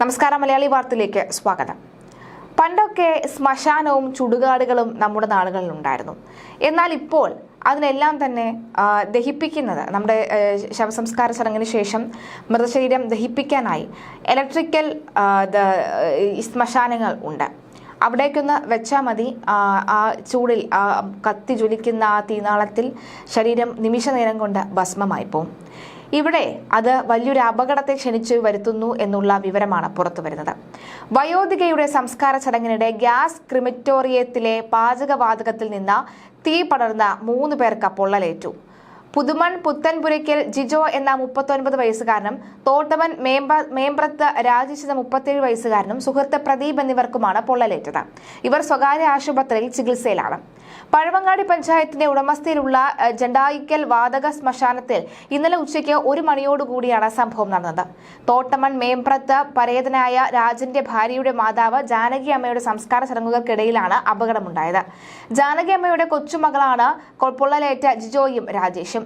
നമസ്കാരം മലയാളി വാർത്തയിലേക്ക് സ്വാഗതം. പണ്ടൊക്കെ ശ്മശാനവും ചുടുകാടുകളും നമ്മുടെ നാടുകളിൽ ഉണ്ടായിരുന്നു എന്നാൽ ഇപ്പോൾ അതിനെല്ലാം തന്നെ ദഹിപ്പിക്കുന്നത് നമ്മുടെ ശവസംസ്കാര ചടങ്ങിന് ശേഷം മൃതശരീരം ദഹിപ്പിക്കാനായി ഇലക്ട്രിക്കൽ ശ്മശാനങ്ങൾ ഉണ്ട്. അവിടേക്കൊന്ന് വെച്ചാൽ മതി. ആ, ആ ചൂടിൽ ആ കത്തി ജ്വലിക്കുന്ന ആ തീനാളത്തിൽ ശരീരം നിമിഷ നേരം കൊണ്ട് ഭസ്മമായി പോകും ഇവിടെ അത് വലിയൊരു അപകടത്തെ ക്ഷണിച്ചു വരുത്തുന്നു എന്നുള്ള വിവരമാണ് പുറത്തു വരുന്നത്. വയോധികയുടെ സംസ്കാര ചടങ്ങിനിടെ ഗ്യാസ് ക്രിമിറ്റോറിയത്തിലെ പാചകവാതകത്തിൽ നിന്ന് തീ പടർന്ന മൂന്ന് പേർക്ക് പൊള്ളലേറ്റു. പുതുമൺ പുത്തൻപുരയ്ക്കൽ ജിജോ എന്ന മുപ്പത്തൊൻപത് വയസ്സുകാരനും തോട്ടവൻ മേമ്പ മേമ്പ്രത്ത് രാജേഷ് എന്ന മുപ്പത്തിയേഴ് വയസ്സുകാരനും സുഹൃത്ത് പ്രദീപ് എന്നിവർക്കുമാണ് പൊള്ളലേറ്റത്. ഇവർ സ്വകാര്യ ആശുപത്രിയിൽ ചികിത്സയിലാണ്. പഴവങ്ങാടി പഞ്ചായത്തിന്റെ ഉടമസ്ഥയിലുള്ള ജണ്ടായിക്കൽ വാതക ശ്മശാനത്തിൽ ഇന്നലെ ഉച്ചയ്ക്ക് ഒരു മണിയോടുകൂടിയാണ് സംഭവം നടന്നത്. തോട്ടമൺ മേമ്പ്രത്ത് പരേതനായ രാജന്റെ ഭാര്യയുടെ മാതാവ് ജാനകി അമ്മയുടെ സംസ്കാര ചടങ്ങുകൾക്കിടയിലാണ് അപകടമുണ്ടായത്. ജാനകി അമ്മയുടെ കൊച്ചുമകളാണ് പൊള്ളലേറ്റ ജിജോയും രാജേഷും.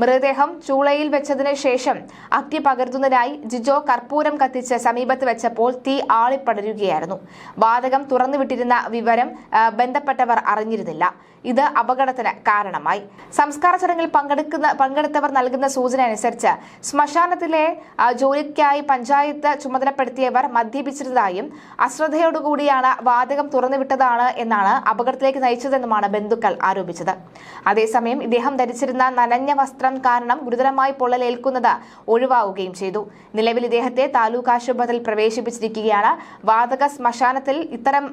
മൃതദേഹം ചൂളയിൽ വെച്ചതിന് ശേഷം അഗ്നി പകർത്തുന്നതിനായി ജിജോ കർപ്പൂരം കത്തിച്ച് സമീപത്ത് വെച്ചപ്പോൾ തീ ആളിപ്പടരുകയായിരുന്നു. വാതകം തുറന്നുവിട്ടിരുന്ന വിവരം ബന്ധപ്പെട്ടവർ അറിഞ്ഞിരുന്നില്ല. ഇത് അപകടത്തിന് കാരണമായി. സംസ്കാര ചടങ്ങിൽ പങ്കെടുക്കുന്ന പങ്കെടുത്തവർ നൽകുന്ന സൂചന അനുസരിച്ച് ശ്മശാനത്തിലെ ജോലിക്കായി പഞ്ചായത്ത് ചുമതലപ്പെടുത്തിയവർ മദ്യപിച്ചിരുന്നതായും അശ്രദ്ധയോടുകൂടിയാണ് വാതകം തുറന്നുവിട്ടതാണ് എന്നാണ് അപകടത്തിലേക്ക് നയിച്ചതെന്നുമാണ് ബന്ധുക്കൾ ആരോപിച്ചത്. അതേസമയം ഇദ്ദേഹം ധരിച്ചിരുന്ന നനഞ്ഞ വസ്ത്രം കാരണം ഗുരുതരമായി പൊള്ളലേൽക്കുന്നത് ഒഴിവാവുകയും ചെയ്തു. നിലവിൽ ഇദ്ദേഹത്തെ താലൂക്ക് ആശുപത്രിയിൽ പ്രവേശിപ്പിച്ചിരിക്കുകയാണ്. വാതക ശ്മശാനത്തിൽ ഇത്തരം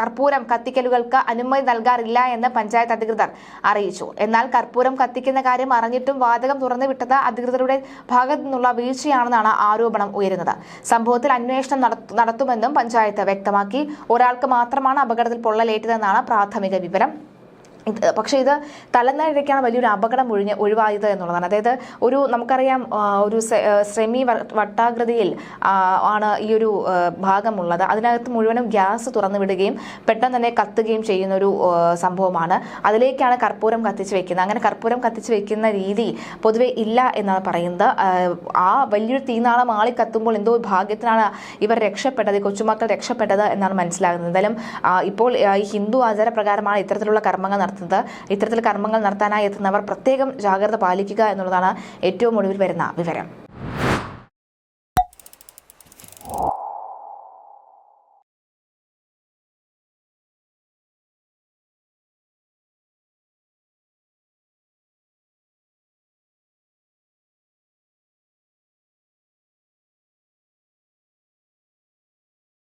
കർപ്പൂരം കത്തിക്കലുകൾക്ക് അനുമതി നൽകാറില്ല എന്ന് പഞ്ചായത്ത് അധികൃതർ അറിയിച്ചു. എന്നാൽ കർപ്പൂരം കത്തിക്കുന്ന കാര്യം അറിഞ്ഞിട്ടും വാതകം തുറന്നു വിട്ടത് അധികൃതരുടെ ഭാഗത്തു നിന്നുള്ള വീഴ്ചയാണെന്നാണ് ആരോപണം ഉയരുന്നത്. സംഭവത്തിൽ അന്വേഷണം നടത്തുമെന്നും പഞ്ചായത്ത് വ്യക്തമാക്കി. ഒരാൾക്ക് മാത്രമാണ് അപകടത്തിൽ പൊള്ളലേറ്റതെന്നാണ് പ്രാഥമിക വിവരം. പക്ഷേ ഇത് തലനാരിഴയ്ക്കാണ് വലിയൊരു അപകടം ഒഴിഞ്ഞ് ഒഴിവായത് എന്നുള്ളതാണ്. അതായത് ഒരു നമുക്കറിയാം ഒരു സെമി വട്ടാകൃതിയിൽ ആണ് ഈ ഒരു ഭാഗമുള്ളത്. അതിനകത്ത് മുഴുവനും ഗ്യാസ് തുറന്നു വിടുകയും പെട്ടെന്ന് തന്നെ കത്തുകയും ചെയ്യുന്ന ഒരു സംഭവമാണ്. അതിലേക്കാണ് കർപ്പൂരം കത്തിച്ച് വെക്കുന്നത്. അങ്ങനെ കർപ്പൂരം കത്തിച്ച് വെക്കുന്ന രീതി പൊതുവെ ഇല്ല എന്നാണ് പറയുന്നത്. ആ, വലിയൊരു തീനാളം ആളി കത്തുമ്പോൾ എന്തോ ഭാഗ്യത്തിനാണ് ഇവർ രക്ഷപ്പെട്ടത് കൊച്ചുമക്കൾ രക്ഷപ്പെട്ടത് എന്നാണ് മനസ്സിലാകുന്നത്. എന്തായാലും ഇപ്പോൾ ഈ ഹിന്ദു ആചാരപ്രകാരമാണ് ഇത്തരത്തിലുള്ള കർമ്മങ്ങൾ നടത്തുന്നത്. ഇത്തരത്തിൽ കർമ്മങ്ങൾ നടത്താനായി എത്തുന്നവർ പ്രത്യേകം ജാഗ്രത പാലിക്കുക എന്നുള്ളതാണ് ഏറ്റവും ഒടുവിൽ വരുന്ന വിവരം.